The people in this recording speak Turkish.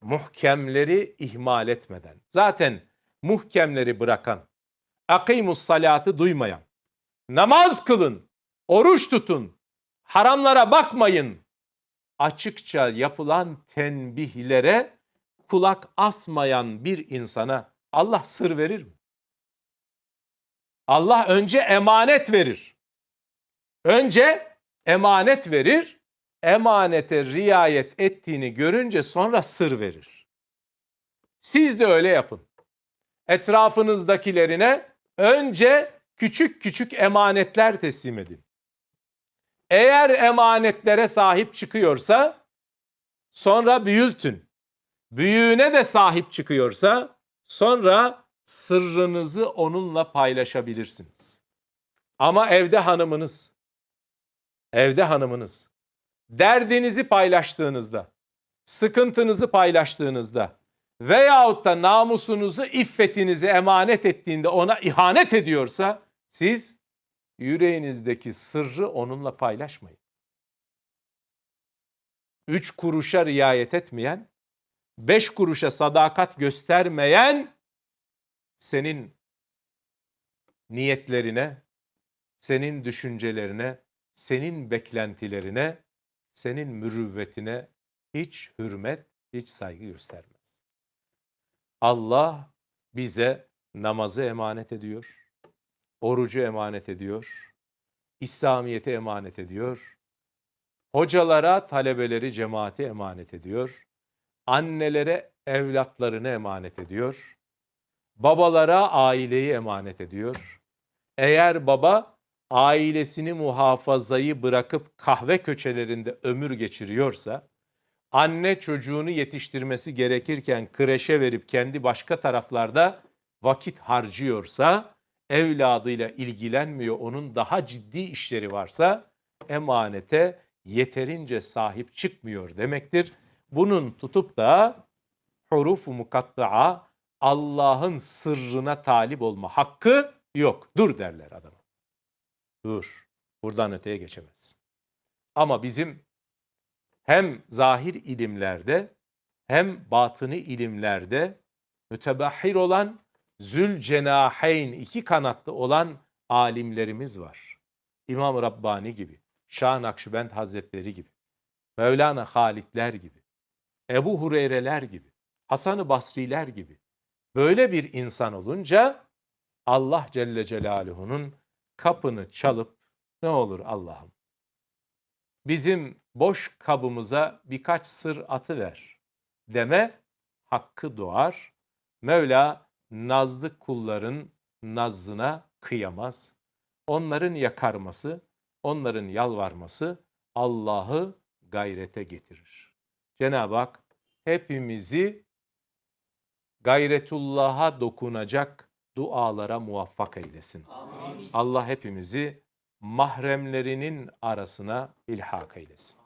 muhkemleri ihmal etmeden. Zaten muhkemleri bırakan, akimus salatı duymayan, namaz kılın, oruç tutun, haramlara bakmayın. Açıkça yapılan tenbihlere kulak asmayan bir insana Allah sır verir mi? Allah önce emanet verir. Önce emanet verir. Emanete riayet ettiğini görünce sonra sır verir. Siz de öyle yapın. Etrafınızdakilerine önce küçük küçük emanetler teslim edin. Eğer emanetlere sahip çıkıyorsa sonra büyültün. Büyüğüne de sahip çıkıyorsa sonra sırrınızı onunla paylaşabilirsiniz. Ama evde hanımınız, evde hanımınız derdinizi paylaştığınızda, sıkıntınızı paylaştığınızda veyahut da namusunuzu, iffetinizi emanet ettiğinde ona ihanet ediyorsa siz yüreğinizdeki sırrı onunla paylaşmayın. Üç kuruşa riayet etmeyen, beş kuruşa sadakat göstermeyen senin niyetlerine, senin düşüncelerine, senin beklentilerine, senin mürüvvetine hiç hürmet, hiç saygı göstermez. Allah bize namazı emanet ediyor, orucu emanet ediyor, İslamiyet'e emanet ediyor, hocalara talebeleri cemaati emanet ediyor, annelere evlatlarını emanet ediyor, babalara aileyi emanet ediyor. Eğer baba ailesini muhafazayı bırakıp kahve köçelerinde ömür geçiriyorsa, anne çocuğunu yetiştirmesi gerekirken kreşe verip kendi başka taraflarda vakit harcıyorsa, evladıyla ilgilenmiyor, onun daha ciddi işleri varsa emanete yeterince sahip çıkmıyor demektir. Bunun tutup da huruf-u mukatta'a Allah'ın sırrına talip olma hakkı yok. Dur derler adama. Dur. Buradan öteye geçemez. Ama bizim hem zahir ilimlerde hem batını ilimlerde mütebahhir olan zülcenaheyn iki kanatlı olan alimlerimiz var. İmam Rabbani gibi, Şah Nakşibend Hazretleri gibi, Mevlana Halitler gibi, Ebu Hureyreler gibi, Hasan-ı Basriler gibi böyle bir insan olunca Allah Celle Celaluhu'nun kapını çalıp ne olur Allah'ım bizim boş kabımıza birkaç sır atıver deme hakkı doğar. Mevla nazlı kulların nazına kıyamaz. Onların yakarması, onların yalvarması Allah'ı gayrete getirir. Cenab-ı Hak hepimizi gayretullah'a dokunacak dualara muvaffak eylesin. Amin. Allah hepimizi mahremlerinin arasına ilhak eylesin.